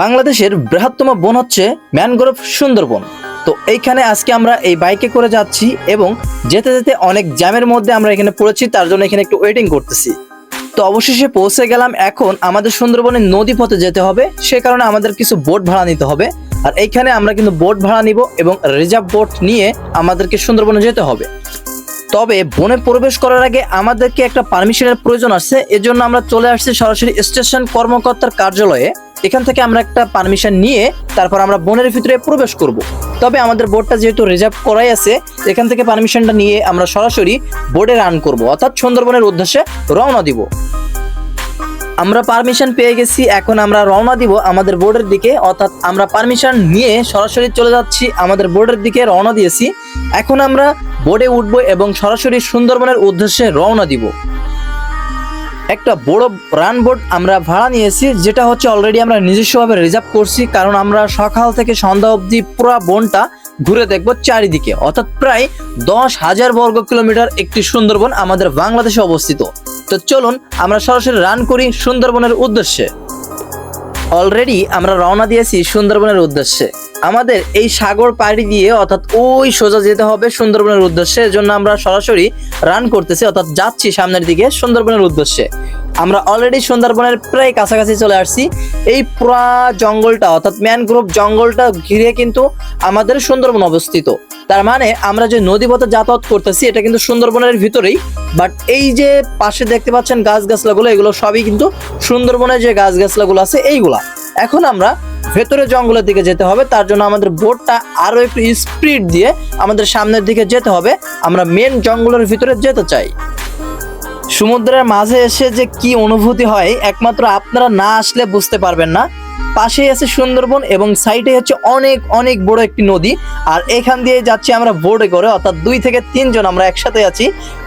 বাংলাদেশের বৃহত্তম বন হচ্ছে ম্যানগ্রোভ সুন্দরবন। তো এইখানে আজকে আমরা এই বাইকে করে যাচ্ছি এবং যেতে যেতে অনেক জ্যামের মধ্যে আমরা এখানে পড়েছি, তার জন্য এখানে একটু ওয়েটিং করতেছি। তো অবশেষে পৌঁছে গেলাম এখন আমাদের সুন্দরবনের নদী পথে যেতে হবে, সে কারণে আমাদের কিছু বোট ভাড়া নিতে হবে। আর এইখানে আমরা কিন্তু বোট ভাড়া নিব এবং রিজার্ভ বোট নিয়ে আমাদেরকে সুন্দরবনে যেতে হবে। তবে বনে প্রবেশ করার আগে আমাদেরকে একটা পারমিশনের প্রয়োজন আছে, এজন্য আমরা চলে আসছি সরাসরি স্টেশন কর্মকর্তার কার্যালয়ে। এখান থেকে আমরা একটা পারমিশন নিয়ে তারপর আমরা বনের ভিতরে প্রবেশ করব। তবে আমাদের বোর্ডটা যেহেতু রিজার্ভ করাই আছে, এখান থেকে পারমিশনটা নিয়ে আমরা সরাসরি বোর্ডে রান করব। অর্থাৎ সুন্দরবনের উদ্দেশ্যে রওনা দিব। আমরা পারমিশন পেয়ে গেছি, এখন আমরা রওনা দিব আমাদের বোর্ডের দিকে। অর্থাৎ আমরা পারমিশন নিয়ে সরাসরি চলে যাচ্ছি, আমাদের বোর্ডের দিকে রওনা দিয়েছি। এখন আমরা বোর্ডে উঠবো এবং সরাসরি সুন্দরবনের উদ্দেশ্যে রওনা দিব। একটা বড় রান বোর্ড আমরা ভাড়া নিয়েছি, যেটা হচ্ছে অলরেডি আমরা নিজস্বভাবে রিজার্ভ করছি, কারণ আমরা সকাল থেকে সন্ধ্যা অবধি পুরা বনটা ঘুরে দেখব চারিদিকে। অর্থাৎ প্রায় দশ হাজার বর্গ কিলোমিটার একটি সুন্দরবন আমাদের বাংলাদেশে অবস্থিত। তো চলুন আমরা সরাসরি রান করি সুন্দরবনের উদ্দেশ্যে। অলরেডি আমরা রওনা দিয়েছি সুন্দরবনের উদ্দেশ্যে। আমাদের এই সাগর পাড়ি দিয়ে অর্থাৎ ওই সোজা যেতে হবে সুন্দরবনের উদ্দেশ্যে জন্য আমরা সরাসরি রান করতেছি, অর্থাৎ যাচ্ছি সামনের দিকে সুন্দরবনের উদ্দেশ্যে। আমরা অলরেডি সুন্দরবনের প্রায় কাছাকাছি চলে আসছি। এই পুরা জঙ্গলটা, অর্থাৎ ম্যানগ্রোভ জঙ্গলটা ঘিরে কিন্তু আমাদের সুন্দরবন অবস্থিত। তার মানে আমরা যে নদী পথে যাতায়াত করতেছি, এটা কিন্তু সুন্দরবনের ভিতরেই। বাট এই যে পাশে দেখতে পাচ্ছেন গাছ গাছলাগুলো এগুলো সবই কিন্তু সুন্দরবনের যে গাছ গাছলাগুলো আছে, এইগুলা। এখন আমরা ভেতরে জঙ্গলের দিকে যেতে হবে, তার জন্য আমাদের বোটটা আরও একটু স্পিড দিয়ে আমাদের সামনের দিকে যেতে হবে। আমরা মেন জঙ্গলের ভিতরে যেতে চাই। সমুদ্রের মাঝে এসে যে কি অনুভূতি হয়, একমাত্র আপনারা না আসলে বুঝতে পারবেন না। পাশেই আছে সুন্দরবন এবং সাইডে হচ্ছে অনেক অনেক বড় একটি নদী। আর এখান দিয়ে যাচ্ছি আমরা বোর্ডে করে, অর্থাৎ দুই থেকে তিনজন আমরা একসাথে আছি।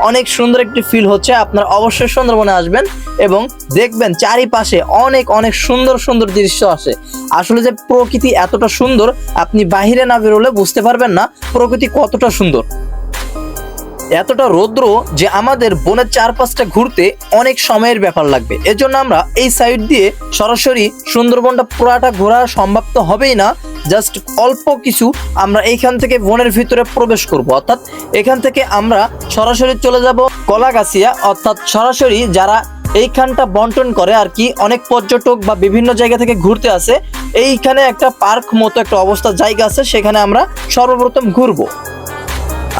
অনেক সুন্দর একটি ফিল হচ্ছে, আপনারা অবশ্যই সুন্দরবনে আসবেন এবং দেখবেন চারিপাশে অনেক অনেক সুন্দর সুন্দর দৃশ্য আসে আসলে যে প্রকৃতি এতটা সুন্দর, আপনি বাহিরে না বেরোলে বুঝতে পারবেন না প্রকৃতি কতটা সুন্দর। এতটা রৌদ্র যে আমাদের বনের চারপাশটা ঘুরতে অনেক সময়ের ব্যাপার লাগবে। এজন্য আমরা এই সাইড দিয়ে সরাসরি সুন্দরবনটা পুরাটা ঘোরা সম্ভব তো হবেই না। জাস্ট অল্প কিছু আমরা এইখান থেকে বনের ভিতরে প্রবেশ করব। অর্থাৎ এখান থেকে আমরা সরাসরি চলে যাব কলাগাছিয়া। অর্থাৎ সরাসরি যারা এইখানটা বন্টন করে আর কি, অনেক পর্যটক বা বিভিন্ন জায়গা থেকে ঘুরতে আসে, এইখানে একটা পার্ক মতো একটা অবস্থা জায়গা আছে, সেখানে আমরা সর্বপ্রথম ঘুরবো।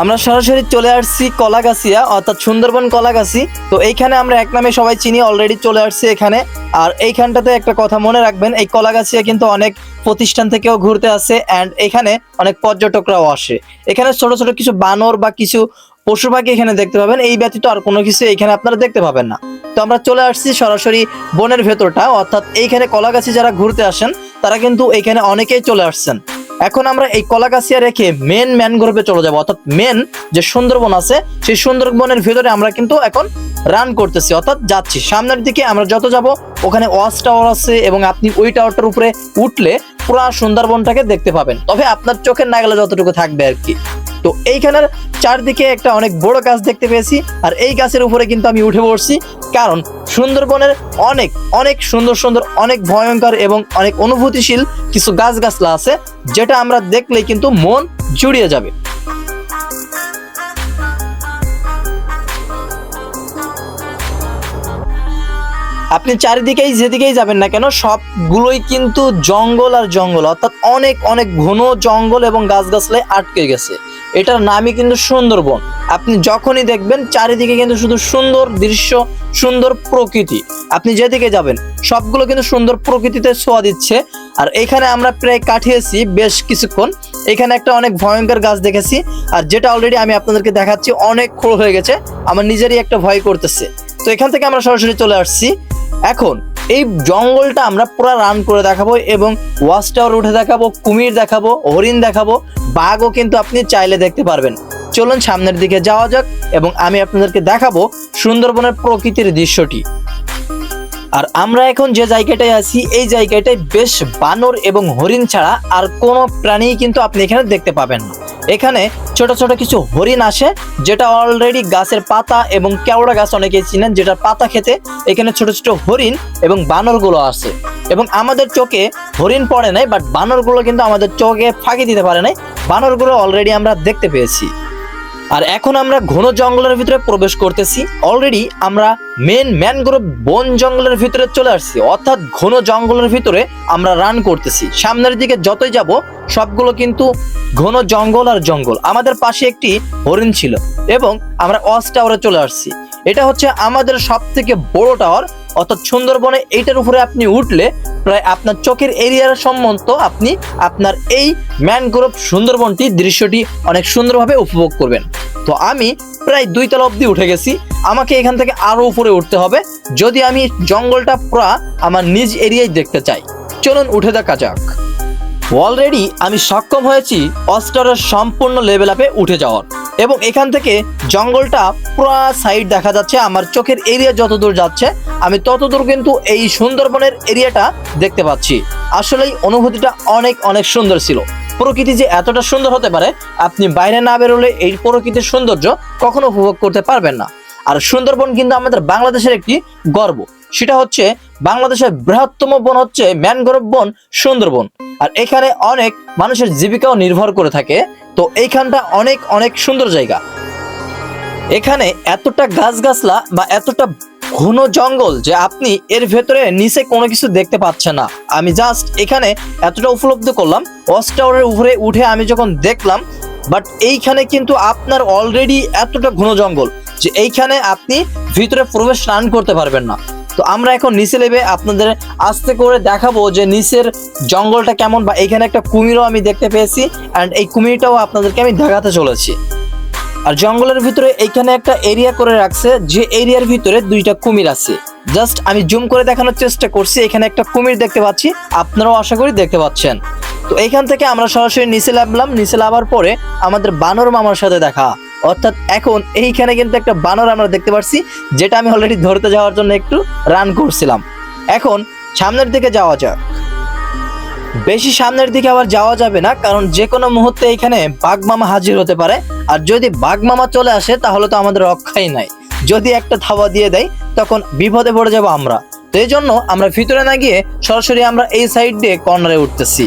আমরা সরাসরি চলে আসছি কলাগাছিয়া, অর্থাৎ সুন্দরবন কলাগাছি। তো এইখানে আমরা এক নামে সবাই চিনি অলরেডি চলে আসছি এখানে। আর এইখানটাতে একটা কথা মনে রাখবেন, এই কলাগাছিয়া কিন্তু অনেক প্রতিষ্ঠান থেকেও ঘুরতে আসে অ্যান্ড এখানে অনেক পর্যটকরাও আসে। এখানে ছোট ছোট কিছু বানর বা কিছু পশু পাখি এখানে দেখতে পাবেন। এই ব্যতীত আর কোনো কিছু এখানে আপনারা দেখতে পাবেন না। তো আমরা চলে আসছি সরাসরি বনের ভেতরটা, অর্থাৎ এইখানে কলাগাছি যারা ঘুরতে আসেন, তারা কিন্তু এখানে অনেকেই চলে আসছেন। এখন আমরা এই কলাগাছিয়া রেখে মেন ম্যানগ্রোভে চলে যাব। অর্থাৎ মেন যে সুন্দরবন আছে, সেই সুন্দরবনের ভেতরে আমরা কিন্তু এখন রান করতেছি। অর্থাৎ যাচ্ছি। সামনের দিকে আমরা যত যাব, ওখানে ওয়াচ টাওয়ার আছে এবং আপনি ওই টাওয়ারটার উপরে উঠলে পুরা সুন্দরবনটাকে দেখতে পাবেন। তবে আপনার চোখের নাগালে যতটুকু থাকবে আর কি। তো এইখানের চারদিকে একটা অনেক বড় গাছ দেখতে পেয়েছি, আর এই গাছের উপরে কিন্তু আমি উঠে পড়ছি কারণ সুন্দরবনের অনেক অনেক সুন্দর সুন্দর, অনেক ভয়ঙ্কর এবং অনেক অনুভূতিশীল কিছু গাছ গাছলা আছে, যেটা আমরা দেখলেই কিন্তু মন জুড়িয়ে যাবে। আপনি চারিদিকেই যেদিকেই যাবেন না কেন, সবগুলোই কিন্তু জঙ্গল আর জঙ্গল, অর্থাৎ অনেক অনেক ঘন জঙ্গল এবং গাছগাছলায় আটকে গেছে। এটার নামই কিন্তু সুন্দরবন। আপনি যখনই দেখবেন, চারিদিকে কিন্তু শুধু সুন্দর দৃশ্য, সুন্দর প্রকৃতি। আপনি যেদিকে যাবেন, সবগুলো কিন্তু সুন্দর প্রকৃতিতে ছোঁয়া দিচ্ছে। আর এখানে আমরা প্রায় কাটিয়েছি বেশ কিছুক্ষণ। এখানে একটা অনেক ভয়ঙ্কর গাছ দেখেছি। আর যেটা অলরেডি আমি আপনাদেরকে দেখাচ্ছি, অনেক খোল হয়ে গেছে। আমার নিজেরই একটা ভয় করতেছে। তো এখান থেকে আমরা সরাসরি চলে আসছি। এখন এই জঙ্গলটা আমরা পুরো রান করে দেখাবো এবং ওয়াচ টাওয়ার উঠে দেখাবো, কুমির দেখাবো, হরিণ দেখাবো, বাঘও কিন্তু আপনি চাইলে দেখতে পারবেন। চলুন সামনের দিকে যাওয়া যাক এবং আমি আপনাদেরকে দেখাবো সুন্দরবনের প্রকৃতির দৃশ্যটি। আর আমরা এখন যে জায়গাটায় আছি, এই জায়গাটায় বেশ বানর এবং হরিণ ছাড়া আর কোনো প্রাণী কিন্তু আপনি এখানে দেখতে পাবেন না। এখানে ছোট ছোট কিছু হরিণ আসে, যেটা অলরেডি গাছের পাতা এবং কেওড়া গাছ অনেকেই চিনেন যেটা পাতা খেতে এখানে ছোট ছোট হরিণ এবং বানরগুলো আসে। এবং আমাদের চোখে হরিণ পড়ে নাই বাট বানরগুলো কিন্তু আমাদের চোখে ফাঁকি দিতে পারে নাই। বানরগুলো অলরেডি আমরা দেখতে পেয়েছি। আর এখন আমরা ঘন জঙ্গলের ভিতরে প্রবেশ করতেছি। অলরেডি আমরা মেন ম্যানগ্রোভ বন জঙ্গলের ভিতরে চলে আসছি। অর্থাৎ ঘন জঙ্গলের ভিতরে আমরা রান করতেছি। সামনের দিকে যতই যাব, সবগুলো কিন্তু ঘন জঙ্গল আর জঙ্গল। আমাদের পাশে একটি হরিণ ছিল এবং আমরা ওয়াচ টাওয়ারে চলে আসছি। এটা হচ্ছে আমাদের সব থেকে বড় টাওয়ার অর্থাৎ সুন্দরবনে এইটার উপরে আপনি উঠলে প্রায় আপনার চোখের এরিয়ার সম্বন্ধ আপনি আপনার এই ম্যানগ্রোভ সুন্দরবনটি দৃশ্যটি অনেক সুন্দরভাবে উপভোগ করবেন। তো আমি প্রায় দুই তলা অবধি উঠে গেছি। আমাকে এখান থেকে আরও উপরে উঠতে হবে। যদি আমি জঙ্গলটা পুরা আমার নিজ এরিয়ায় দেখতে চাই। চলুন উঠে দেখা যাক। অলরেডি আমি সক্ষম হয়েছি অস্টারের সম্পূর্ণ লেভেল আপে উঠে যাওয়ার। এবং এখান থেকে জঙ্গলটা পুরো সাইড দেখা যাচ্ছে, আমার চোখের এরিয়া যতদূর যাচ্ছে, আমি ততদূর কিন্তু এই সুন্দরবনের এরিয়াটা দেখতে পাচ্ছি। আসলেই অনুভূতিটা অনেক অনেক সুন্দর ছিল। প্রকৃতি যে এতটা সুন্দর হতে পারে, আপনি বাইরে না বেরোলে এই প্রকৃতির সৌন্দর্য কখনো উপভোগ করতে পারবেন না। আর সুন্দরবন কিন্তু আমাদের বাংলাদেশের একটি গর্ব। সেটা হচ্ছে বাংলাদেশের বৃহত্তম বন হচ্ছে ম্যানগ্রোভ বন সুন্দরবন। আর এখানে অনেক মানুষের জীবিকাও নির্ভর করে থাকে। তো এইখানটা অনেক অনেক সুন্দর জায়গা। এখানে এতটা গাছগাছলা বা এতটা ঘন জঙ্গল যে আপনি এর ভেতরে, নিচে কোনো কিছু দেখতে পাচ্ছেন না। আমি জাস্ট এখানে এতটা উপলব্ধ করলাম। ওয়াচ টাওয়ারের উপরে উঠে আমি যখন দেখলাম বাট এইখানে কিন্তু আপনার অলরেডি এতটা ঘন জঙ্গল যে এইখানে আপনি ভিতরে প্রবেশ রান করতে পারবেন না। তো আমরা এখন নিচে নেবে আপনাদের আস্তে করে দেখাবো যে নিচের জঙ্গলটা কেমন বা এখানে একটা কুমিরও আমি দেখতে পেয়েছি অ্যান্ড এই কুমিরটাও আপনাদেরকে আমি দেখাতে চলেছি। আর জঙ্গলের ভিতরে এইখানে একটা এরিয়া করে রাখছে, যে এরিয়ার ভিতরে দুইটা কুমির আছে। জাস্ট আমি জুম করে দেখানোর চেষ্টা করছি, এখানে একটা কুমির দেখতে পাচ্ছি, আপনারাও আশা করি দেখতে পাচ্ছেন। তো এইখান থেকে আমরা সরাসরি নিচে নামলাম, নিচে নামার পরে আমাদের বানর মামার সাথে দেখা। অর্থাৎ এখন এইখানে কিন্তু একটা বানর আমরা দেখতে পাচ্ছি যেটা আমি অলরেডি ধরতে যাওয়ার জন্য একটু রান করছিলাম। এখন সামনের দিকে যাওয়া যাক। বেশি সামনের দিকে আবার যাওয়া যাবে না, কারণ যে কোনো মুহূর্তে এখানে বাঘ মামা হাজির হতে পারে। আর যদি বাঘ মামা চলে আসে, তাহলে তো আমাদের রক্ষাই নাই। যদি একটা ধাওয়া দিয়ে দেয়, তখন বিপদে পড়ে যাব আমরা। তো এই জন্য আমরা ভিতরে না গিয়ে সরাসরি আমরা এই সাইড দিয়ে কর্নারে উঠতেছি।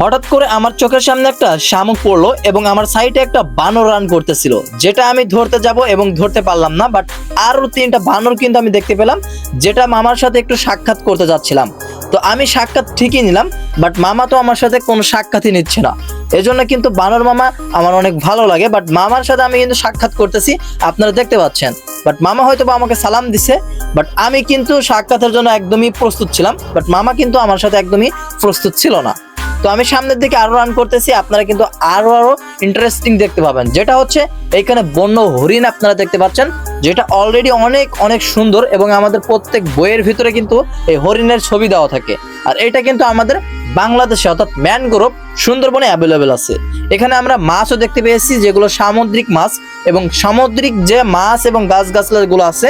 হঠাৎ করে আমার চোখের সামনে একটা শামুক পড়ল এবং আমার সাইডে একটা বানর রান করতেছিল, যেটা আমি ধরতে যাব এবং ধরতে পারলাম না বাট আরও তিনটা বানর কিন্তু আমি দেখতে পেলাম, যেটা মামার সাথে একটু সাক্ষাৎ করতে যাচ্ছিলাম। তো আমি সাক্ষাৎ ঠিকই নিলাম বাট মামা তো আমার সাথে কোনো সাক্ষাৎই নিচ্ছে না। এজন্য কিন্তু বানর মামা আমার অনেক ভালো লাগে বাট মামার সাথে আমি কিন্তু সাক্ষাৎ করতেছি, আপনারা দেখতে পাচ্ছেন। বাট মামা হয়তো বা আমাকে সালাম দিছে বাট আমি কিন্তু সাক্ষাতের জন্য একদমই প্রস্তুত ছিলাম বাট মামা কিন্তু আমার সাথে একদমই প্রস্তুত ছিল না। তো আমি সামনের দিকে আরও রান করতেছি, আপনারা কিন্তু আরও আরও ইন্টারেস্টিং দেখতে পাবেন। যেটা হচ্ছে, এইখানে বন্য হরিণ আপনারা দেখতে পাচ্ছেন, যেটা অলরেডি অনেক অনেক সুন্দর এবং আমাদের প্রত্যেক বইয়ের ভিতরে কিন্তু এই হরিণের ছবি দেওয়া থাকে। আর এটা কিন্তু আমাদের বাংলাদেশে, অর্থাৎ ম্যানগ্রোভ সুন্দরবনে অ্যাভেলেবেল আছে। এখানে আমরা মাছও দেখতে পেয়েছি, যেগুলো সামুদ্রিক মাছ এবং সামুদ্রিক যে মাছ এবং গাছগাছলাগুলো আছে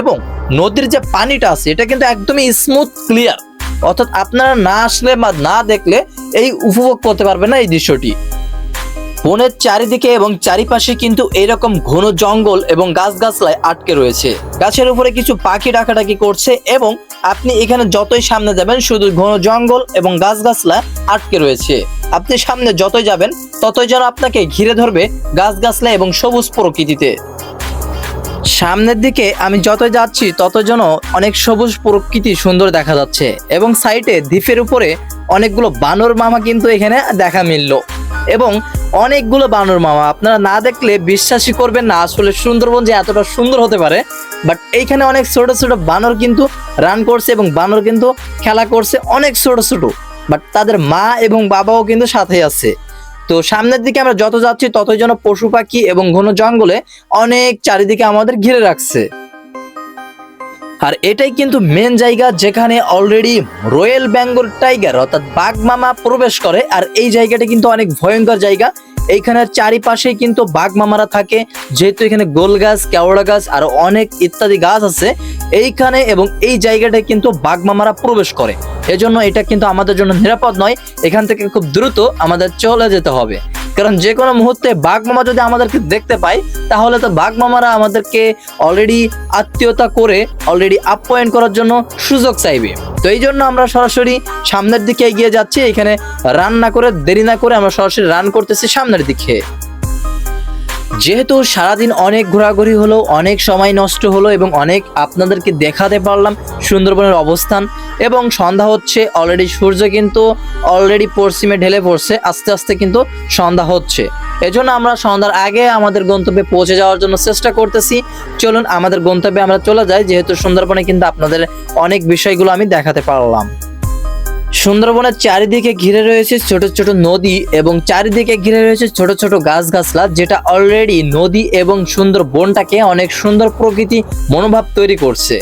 এবং নদীর যে পানিটা আছে, এটা কিন্তু একদমই স্মুথ ক্লিয়ার অর্থাৎ আপনারা না আসলে বা না দেখলে এই উপভোগ করতে পারবেন না এই দৃশ্যটি। বনের চারিদিকে এবং চারিপাশে কিন্তু এরকম ঘন জঙ্গল এবং গাছগাছলায় আটকে রয়েছে। গাছের উপরে কিছু পাখি ডাকাডাকি করছে এবং আপনি এখানে যতই সামনে যাবেন, শুধু ঘন জঙ্গল এবং গাছগাছলা আটকে রয়েছে। আপনি সামনে যতই যাবেন, ততই যেন আপনাকে ঘিরে ধরবে গাছগাছলা এবং সবুজ প্রকৃতিতে। সামনের দিকে আমি যত যাচ্ছি তত যেন অনেক সবুজ প্রকৃতি সুন্দর দেখা যাচ্ছে এবং সাইডে দ্বীপের উপরে অনেকগুলো বানর মামা কিন্তু এখানে দেখা মিলল এবং অনেকগুলো বানর মামা। আপনারা না দেখলে বিশ্বাসই করবেন না, আসলে সুন্দরবন যে এতটা সুন্দর হতে পারে বাট এইখানে অনেক ছোট ছোট বানর কিন্তু রান করছে এবং বানর কিন্তু খেলা করছে অনেক ছোট ছোট বাট তাদের মা এবং বাবাও কিন্তু সাথে আছে। তো সামনের দিকে আমরা যত যাচ্ছি, ততই যেন পশু পাখি এবং ঘন জঙ্গলে অনেক চারিদিকে আমাদের ঘিরে রাখছে। আর এটাই কিন্তু মেন জায়গা যেখানে অলরেডি রয়্যাল বেঙ্গল টাইগার অর্থাৎ বাঘ মামা প্রবেশ করে। আর এই জায়গাটা কিন্তু অনেক ভয়ঙ্কর জায়গা। এইখানের চারিপাশে কিন্তু বাঘ মামারা থাকে, যেহেতু এখানে গোল গাছ, কেওড়া গাছ আর অনেক ইত্যাদি গাছ আছে, এইখানে এবং এই জায়গাটায় কিন্তু বাঘ মামারা প্রবেশ করে। এজন্য এটা কিন্তু আমাদের জন্য নিরাপদ নয়, এখান থেকে খুব দ্রুত আমাদের চলে যেতে হবে। কারণ যে কোনো মুহূর্তে বাঘ মামা যদি আমাদেরকে দেখতে পায়, তাহলে তো বাঘ মামারা আমাদেরকে অলরেডি আত্মীয়তা করে অলরেডি আপ্যায়ন করার জন্য সুযোগ চাইবে। তো এই জন্য আমরা সরাসরি সামনের দিকে এগিয়ে যাচ্ছি। এখানে রান না করে, দেরি না করে আমরা সরাসরি রান করতেছি সামনের দিকে। যেহেতু সারাদিন অনেক ঘোরাঘুরি হলো, অনেক সময় নষ্ট হলো এবং অনেক আপনাদেরকে দেখাতে পারলাম সুন্দরবনের অবস্থান এবং সন্ধ্যা হচ্ছে অলরেডি সূর্য কিন্তু অলরেডি পশ্চিমে ঢেলে পড়ছে, আস্তে আস্তে কিন্তু সন্ধ্যা হচ্ছে। এজন্য আমরা সন্ধ্যার আগে আমাদের গন্তব্যে পৌঁছে যাওয়ার জন্য চেষ্টা করতেছি। চলুন, আমাদের গন্তব্যে আমরা চলে যাই, যেহেতু সুন্দরবনে কিন্তু আপনাদের অনেক বিষয়গুলো আমি দেখাতে পারলাম। সুন্দরবনের চারিদিকে ঘিরে রয়েছে ছোট ছোট নদী এবং চারিদিকে ঘিরে রয়েছে ছোট ছোট গাছগাছলা, যেটা অলরেডি নদী এবং সুন্দর বনটাকে অনেক সুন্দর প্রকৃতি মনোভাব তৈরি করছে।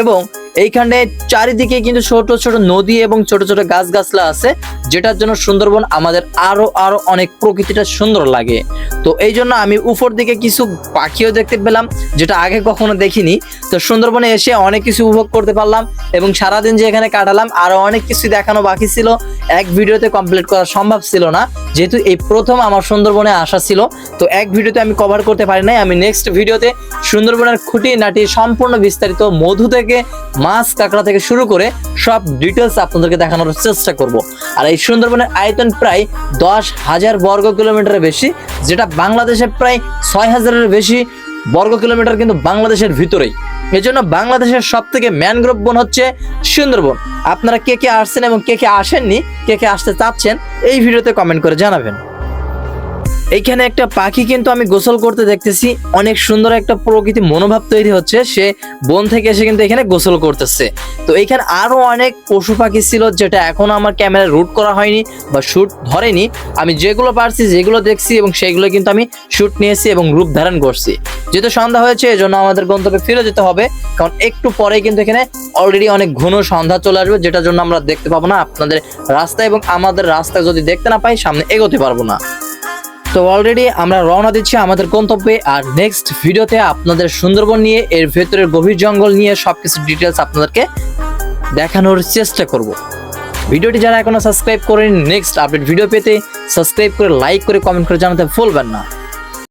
এবং এইখানে চারিদিকে কিন্তু ছোট ছোট নদী এবং ছোট ছোট গাছগাছলা আছে। যেটার জন্য সুন্দরবন আমাদের আরও আরও অনেক প্রকৃতিটা সুন্দর লাগে। তো এই জন্য আমি উপর দিকে কিছু পাখিও দেখতে পেলাম, যেটা আগে কখনো দেখিনি। তো সুন্দরবনে এসে অনেক কিছু উপভোগ করতে পারলাম এবং সারাদিন যে এখানে কাটালাম, আরও অনেক কিছু দেখানো বাকি ছিল। এক ভিডিওতে কমপ্লিট করা সম্ভব ছিল না, যেহেতু এই প্রথম আমার সুন্দরবনে আসা ছিল। তো এক ভিডিওতে আমি কভার করতে পারি নাই, আমি নেক্সট ভিডিওতে সুন্দরবনের খুঁটি নাটি সম্পূর্ণ বিস্তারিত মধু থেকে, মাছ কাঁকড়া থেকে শুরু করে সব ডিটেলস আপনাদেরকে দেখানোর চেষ্টা করব। আর এই সুন্দরবনের আয়তন প্রায় দশ হাজার বর্গ কিলোমিটারের বেশি, যেটা বাংলাদেশে প্রায় ছয় হাজারের বেশি বর্গ কিলোমিটার কিন্তু বাংলাদেশের ভিতরেই। এই জন্য বাংলাদেশের সব থেকে ম্যানগ্রোভ বন হচ্ছে সুন্দরবন। আপনারা কে কে আসছেন এবং কে কে আসেননি, কে কে আসতে চাচ্ছেন, এই ভিডিওতে কমেন্ট করে জানাবেন। এইখানে একটা পাখি কিন্তু আমি গোসল করতে দেখতেছি। অনেক সুন্দর একটা প্রকৃতি মনোভাব তৈরি হচ্ছে। সে বন থেকে এসে কিন্তু এখানে গোসল করতেছে। তো এখানে আরও অনেক পশু পাখি ছিল যেটা এখনও আমার ক্যামেরায় রুট করা হয়নি বা শ্যুট ধরেনি। আমি যেগুলো পারছি, যেগুলো দেখছি এবং সেগুলো কিন্তু আমি শ্যুট নিয়েছি এবং রূপ ধারণ করছি। যেহেতু সন্ধ্যা হয়েছে, এজন্য আমাদের গন্তব্যে ফিরে যেতে হবে। কারণ একটু পরেই কিন্তু এখানে অলরেডি অনেক ঘন সন্ধ্যা চলে আসবে, যেটার জন্য আমরা দেখতে পাবো না আপনাদের রাস্তা এবং আমাদের রাস্তা যদি দেখতে না পাই, সামনে এগোতে পারব না। তো অলরেডি আমরা রওনা দিচ্ছি আমাদের গন্তব্যে, আর নেক্সট ভিডিওতে আপনাদের সুন্দরবন নিয়ে, এর ভেতরের গভীর জঙ্গল নিয়ে সবকিছু ডিটেলস আপনাদেরকে দেখানোর চেষ্টা করব। ভিডিওটি যারা এখনও সাবস্ক্রাইব করেন নেক্সট আপডেট ভিডিও পেতে সাবস্ক্রাইব করে লাইক করে কমেন্ট করে জানাতে ভুলবেন না।